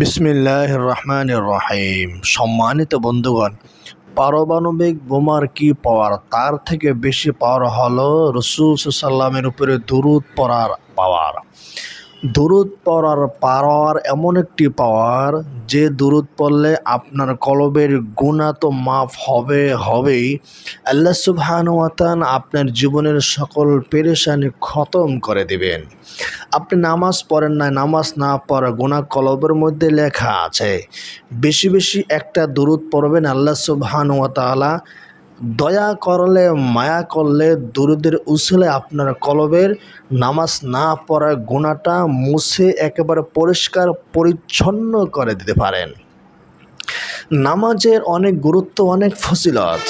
বিসমিল্লাহ রহমান রহিম। সম্মানিত বন্ধুগণ, পারমাণবিক বোমার কি পাওয়ার? তার থেকে বেশি পাওয়ার হলো রসুল সাল্লামের উপরে দুরুদ পড়ার পাওয়ার। দুরুদ পড়ার পাওয়ার এমন একটি পাওয়ার যে দুরুদ পড়লে আপনার কলবের গুণা তো মাফ হবে, হবেই। আল্লাহ সুবহানুয়াতান আপনার জীবনের সকল পেরেশানি খতম করে দিবেন। আপনি নামাজ পড়েন না, নামাজ না পড়া গুণা কলবের মধ্যে লেখা আছে। বেশি বেশি একটা দুরুদ পড়বেন আল্লাহ সুবহানুয়াতালা দয়া করলে, মায়া করলে, দুরুদের উসলে আপনার কলবের নামাজ না পড়ার গুণাটা মুছে একেবারে পরিষ্কার, পরিচ্ছন্ন করে দিতে পারেন। নামাজের অনেক গুরুত্ব, অনেক ফসিলত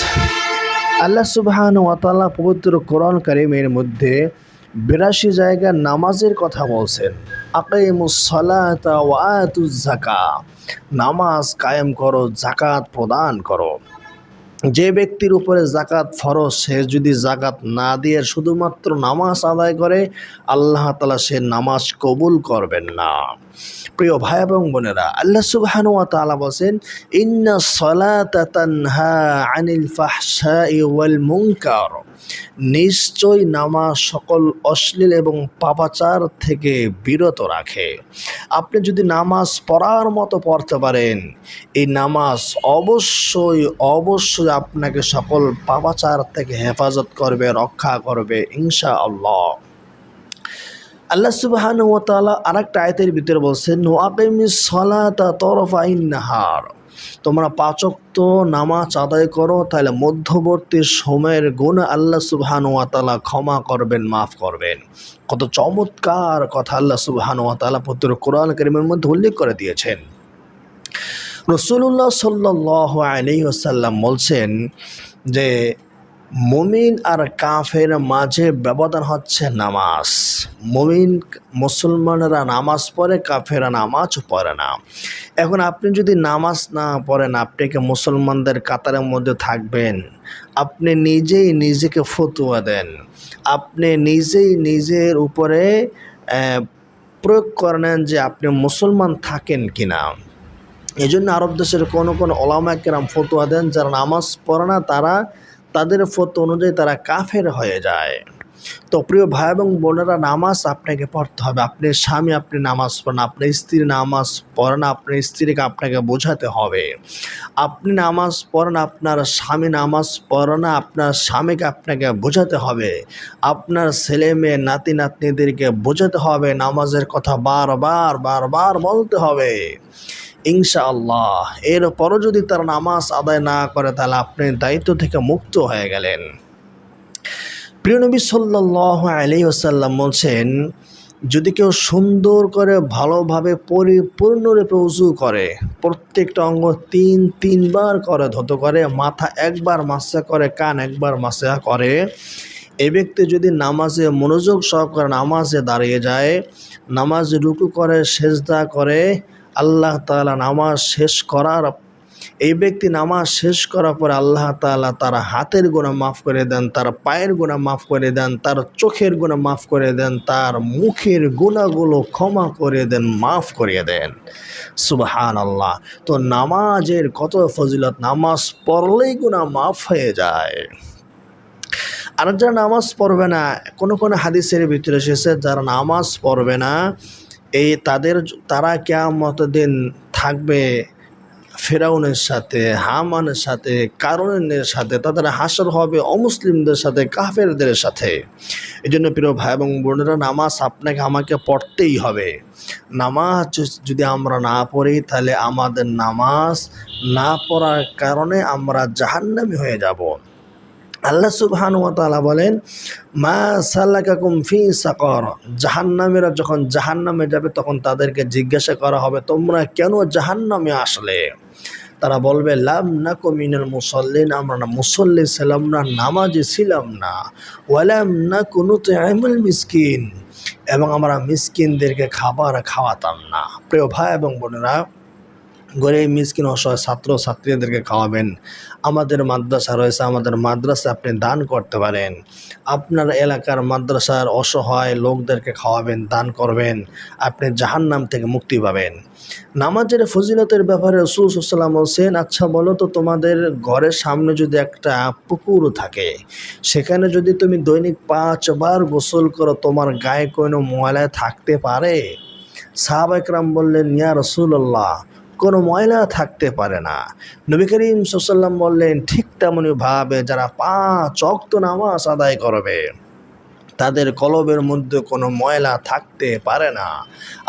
আল্লাহ সুবহান ওয়াতালা পবিত্র কোরআন কারিমের মধ্যে বিরাশি জায়গায় নামাজের কথা বলছেন। আকাইমুসলাতা জাকা নামাজ কায়েম করো জাকাত প্রদান করো। যে ব্যক্তির উপরে জাকাত ফরজ, সে যদি জাকাত না দিয়ে শুধুমাত্র নামাজ আদায় করে, আল্লাহ তালা সে নামাজ কবুল করবেন না। প্রিয় ভাই এবং বোনেরা, আল্লাহ সুবাহানু ওয়া বলছেন ইন্না সলাতা তানহা আনিল ফাহসা ওয়াল মুনকার। নিশ্চয় নামাজ সকল অশ্লীল এবং পাপাচার থেকে বিরত রাখে। আপনি যদি নামাজ পড়ার মতো পড়তে পারেন, এই নামাজ অবশ্যই অবশ্যই আপনাকে সকল পাপাচার থেকে হেফাজত করবে, রক্ষা করবে ইনশা আল্লাহ আল্লাহ সুবাহান আর একটা আয়তের ভিতরে বলছেন নোয়াকিমি সলাতা তরফাইন নাহার। তোমরা পাচক্ত নামাজ আদায় করো, তাহলে মধ্যবর্তী সময়ের গুণ আল্লাহ সুবহান ওয়াতালা ক্ষমা করবেন, মাফ করবেন। কত চমৎকার কথা আল্লাহ সুবহান ওয়াতালা পুত্র কোরআন করিমের মধ্যে উল্লেখ করে দিয়েছেন। রসুল্লাহ সাল্লাহ আলী আসাল্লাম বলছেন যে মুমিন আর কাফের মাঝে ব্যবধান হচ্ছে নামাজ। মুমিন মুসলমানরা নামাজ পড়ে কাফেরা নামাজ পড়ে না। এখন আপনি যদি নামাজ না পড়েন, আপনি কি মুসলমানদের কাতারের মধ্যে থাকবেন? আপনি নিজেই নিজেকে ফতুয়া দেন। আপনি নিজেই নিজের উপরে প্রয়োগ করে নেন যে আপনি মুসলমান থাকেন কিনা। এই জন্য আরব দেশের কোনো কোনো ওলামা কেরাম ফতুয়া দেন, যারা নামাজ পড়ে না, তারা তাদের ফত অনুযায়ী তারা কাফের হয়ে যায়। তো প্রিয় ভাই এবং বোনেরা, নামাজ আপনাকে পড়তে হবে। আপনার স্বামী আপনি নামাজ পড়েন আপনার স্ত্রী নামাজ পড়েন আপনার স্ত্রীকে আপনাকে বোঝাতে হবে। আপনি নামাজ পড়েন, আপনার স্বামী নামাজ পড়ে না, আপনার স্বামীকে আপনাকে বোঝাতে হবে। আপনার ছেলে মেয়ে, নাতি নাতনিদেরকে বোঝাতে হবে। নামাজের কথা বারবার বারবার বলতে হবে। ইনশাআল্লাহ, এরপরও যদি তার নামাজ আদায় না করে, তাহলে আপনি দায়িত্ব থেকে মুক্ত হয়ে গেলেন। প্রিয় নবী সাল্লাহ আলি আসাল্লাম বলছেন, যদি কেউ সুন্দর করে, ভালোভাবে পরিপূর্ণরূপে উজু করে, প্রত্যেকটা অঙ্গ তিন, তিনবার করে, ধত করে, মাথা একবার মাসা করে, কান একবার মাসা করে, এ ব্যক্তি যদি নামাজে মনোযোগ সহকারে নামাজে দাঁড়িয়ে যায়, নামাজ রুকু করে, সেজদা করে আল্লাহ তালা নামাজ শেষ করার, এই ব্যক্তি নামাজ শেষ করার পরে আল্লাহ তালা তার হাতের গোনা মাফ করে দেন, তার পায়ের গোনা মাফ করে দেন, তার চোখের গোনা মাফ করে দেন, তার মুখের গুণাগুলো ক্ষমা করে দেন, মাফ করিয়ে দেন। সুবাহান আল্লাহ তো নামাজের কত ফজিলত? নামাজ পড়লেই গুণা মাফ হয়ে যায়। আর যারা নামাজ পড়বে না, কোনো কোনো হাদিসের ভিতরে এসেছে, যারা নামাজ পড়বে না এই তাদের তারা কেমত দিন থাকবে ফেরাউনের সাথে, হামানের সাথে কারণের সাথে, তাদের হাসর হবে অমুসলিমদের সাথে, কাফেরদের সাথে। এই জন্য প্রিয় ভাই এবং বোনেরা, নামাজ আপনাকে আমাকে পড়তেই হবে। নামাজ যদি আমরা না পড়ি, তাহলে আমাদের নামাজ না পড়ার কারণে আমরা জাহান্নামি হয়ে যাব। আল্লাহ সুবহান তালা বলেন, মা সাল্লাকাকুম ফি সাকর। জাহান্নামেরা যখন জাহান্নামে যাবে, তখন তাদেরকে জিজ্ঞাসা করা হবে, তোমরা কেন জাহান্নামে আসলে? তারা বলবে, লাম না কমিনাল মুসল্লিন। আমরা না, মুসল্লি ছিলাম না, নামাজে ছিলাম না। ওয়ালাম না কোনো তো মিসকিন। এবং আমরা মিসকিনদেরকে খাবার খাওয়াতাম না। প্রিয় ভাই এবং বোনেরা গরিব, মিসকিন, অসহায় ছাত্র, ছাত্রীদেরকে খাওয়াবেন। আমাদের মাদ্রাসা রয়েছে, আমাদের মাদ্রাসা আপনি দান করতে পারেন। আপনার এলাকার মাদ্রাসার অসহায় লোকদেরকে খাওয়াবেন, দান করবেন। আপনি জাহান নাম থেকে মুক্তি পাবেন। নামাজের ফজিলতের ব্যাপারে রসুলাম হোসেন আচ্ছা বলো তো তোমাদের ঘরের সামনে যদি একটা পুকুর থাকে, সেখানে যদি তুমি দৈনিক পাঁচবার গোসল করো, তোমার গায়ে কোনো ময়লায় থাকতে পারে? সাহাব একরাম বললেন, ইয়া রসুল্লাহ কোনো ময়লা থাকতে পারে না। নবী করিম সাল্লাম বললেন, ঠিক তেমনই ভাবে যারা পাঁচ অক্ত নামাজ আদায় করবে, তাদের কলবের মধ্যে কোনো ময়লা থাকতে পারে না।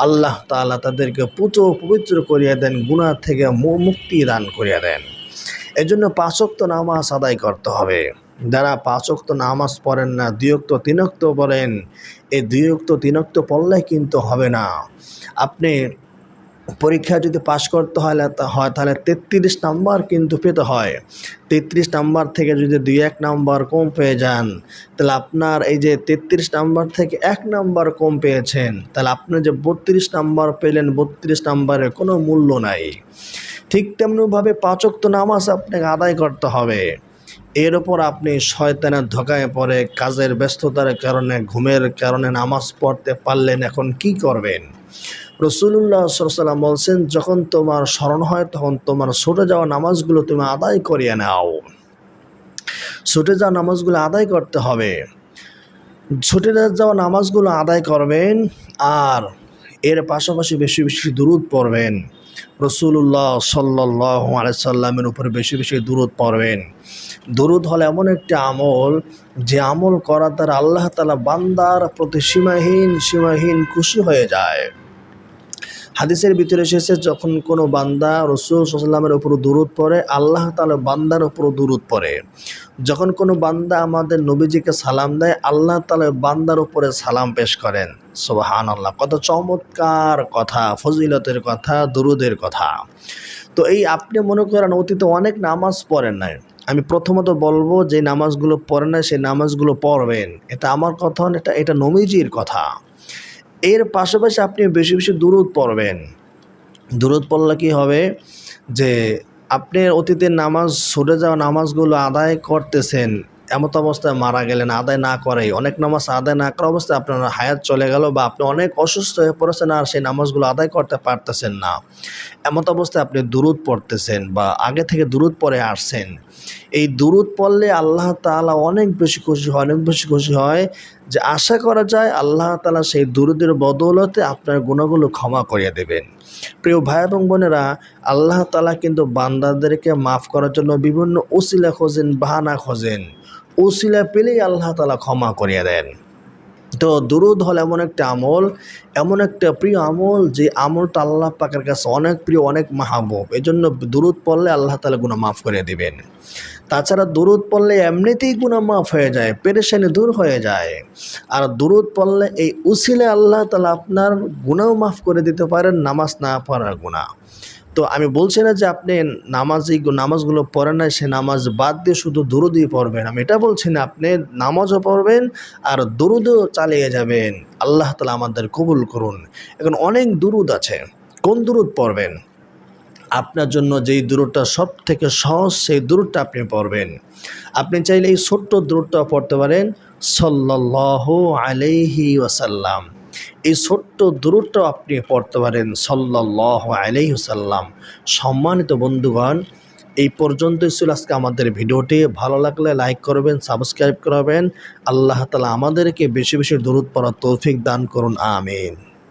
আল্লাহ তাআলা তাদেরকে পুতো পবিত্র করিয়া দেন, গুনাহ থেকে মুক্তি দান করিয়া দেন। এজন্য পাঁচক্ত নামাজ আদায় করতে হবে। যারা পাঁচক্ত নামাজ পড়েন না দ্বিয়ক্ত তিনক্ত পড়েন, এই দ্বিয়ক্ত তিনক্ত পড়লে কিন্তু হবে না। আপনি পরীক্ষা যদি পাশ করতে হয় তা- হয়, তাহলে তেত্রিশ নাম্বার কিন্তু পেতে হয়। তেত্রিশ নাম্বার থেকে যদি দুই এক নাম্বার কম পেয়ে যান, তাহলে আপনার এই যে তেত্রিশ নাম্বার থেকে এক নাম্বার কম পেয়েছেন, তাহলে আপনি যে বত্রিশ নাম্বার পেলেন, বত্রিশ নাম্বারের কোনো মূল্য নাই। ঠিক তেমনিভাবে পাঁচক্ত নামাজ আপনাকে আদায় করতে হবে। এর ওপর আপনি শয়তানের ধোকায় পড়ে, কাজের ব্যস্ততার কারণে, ঘুমের কারণে নামাজ পড়তে পারলেন, এখন কি করবেন? রসুল্লাহ সাল্লাম বলছেন, যখন তোমার স্মরণ হয়, তখন তোমার ছুটে যাওয়া নামাজগুলো তুমি আদায় করিয়ে নাও। ছুটে যাওয়া নামাজগুলো আদায় করতে হবে। ছুটে যাওয়া নামাজগুলো আদায় করবেন আর এর পাশাপাশি বেশি বেশি দূরত পড়বেন। রসুল্লাহ সাল্লাহ আলাইসাল্লামের উপরে বেশি বেশি দূরত পড়বেন। দূরত হল এমন একটি আমল, যে আমল করার দ্বারা আল্লাহ তালা বান্দার প্রতি সীমাহীন সীমাহীন খুশি হয়ে যায়। হাদিসের ভিতরে এসেছে, যখন কোনো বান্দা রসুল সাল্লামের উপর দূরত পড়ে, আল্লাহ তালা বান্দার উপর দূরত পড়ে। যখন কোনো বান্দা আমাদের নবীজিকে সালাম দেয়, আল্লাহ তালা বান্দার উপরে সালাম পেশ করেন। সোবাহান আল্লাহ কত চমৎকার কথা, ফজিলতের কথা, দুরুদের কথা। তো এই আপনি মনে করেন অতীতে অনেক নামাজ পড়েন নাই। আমি প্রথমত বলব, যে নামাজগুলো পড়েন না সেই নামাজগুলো পড়বেন। এটা আমার কথা এটা এটা নবীজির কথা। এর পাশাপাশি আপনি বেশি বেশি দূরত পড়বেন। দূরত পড়লে কি হবে? যে আপনি অতীতের নামাজ ছুটে যাওয়া নামাজগুলো আদায় করতেছেন, এমত অবস্থায় মারা গেলেন, আদায় না করেই। অনেক নামাজ আদায় না করা অবস্থায় আপনার হায়াত চলে গেল বা আপনি অনেক অসুস্থ হয়ে পড়েছেন আর সেই নামাজগুলো আদায় করতে পারতেছেন না। এমত অবস্থায় আপনি দূরত পড়তেছেন বা আগে থেকে দূরত পরে আসছেন। এই দূরত পড়লে আল্লাহ তাআলা অনেক বেশি খুশি হয়, অনেক বেশি খুশি হয় যে আশা করা যায় আল্লাহ তালা সেই দুরুদের বদৌলতে আপনার গুণাগুলো ক্ষমা করিয়ে দেবেন। প্রিয় ভাই এবং বোনেরা, আল্লাহ তালা কিন্তু বান্দাদেরকে মাফ করার জন্য বিভিন্ন ওসিলা খোঁজেন, বাহানা খোঁজেন। ওসিলা পেলেই আল্লাহ তালা ক্ষমা করিয়ে দেন। তো দুরুদ হল এমন একটা আমল, এমন একটা প্রিয় আমল যে আমলটা আল্লাহ পাকের কাছে অনেক প্রিয়, অনেক মাহবুব। এই জন্য দুরুদ পড়লে আল্লাহ তালা গুণা মাফ করে দিবেন। তাছাড়া দুরুদ পড়লে এমনিতেই গুণা মাফ হয়ে যায়, পেরেশানি দূর হয়ে যায়। আর দুরুদ পড়লে এই উসিলে আল্লাহ তালা আপনার গুণাও মাফ করে দিতে পারেন, নামাজ না পড়ার গুণা তো আমি বলছি না যে আপনি নামাজ নামাজগুলো পড়েন না সে নামাজ বাদ দিয়ে শুধু দুরুদই পড়বেন। আমি এটা বলছি না, আপনি নামাজও পড়বেন আর দুরুদও চালিয়ে যাবেন। আল্লাহ তালা আমাদের কবুল করুন। এখন অনেক দুরুদ আছে। কোন দুরুদ পড়বেন? আপনার জন্য যেই দূরটা সব থেকে সহজ, সেই দূরটা আপনি পড়বেন। আপনি চাইলে এই ছোট্ট দূরটা পড়তে পারেন। সল্লাহ আলাইহি ওয়াসাল্লাম। এই ছোট্ট দূরটাও আপনি পড়তে পারেন সল্লাহ আলাইসাল্লাম সম্মানিত বন্ধুগণ, এই পর্যন্ত ছিল আজকে আমাদের ভিডিওটি। ভালো লাগলে লাইক করবেন, সাবস্ক্রাইব করবেন। আল্লাহ তালা আমাদেরকে বেশি বেশি দূরত পড়ার তৌফিক দান করুন, আমিন।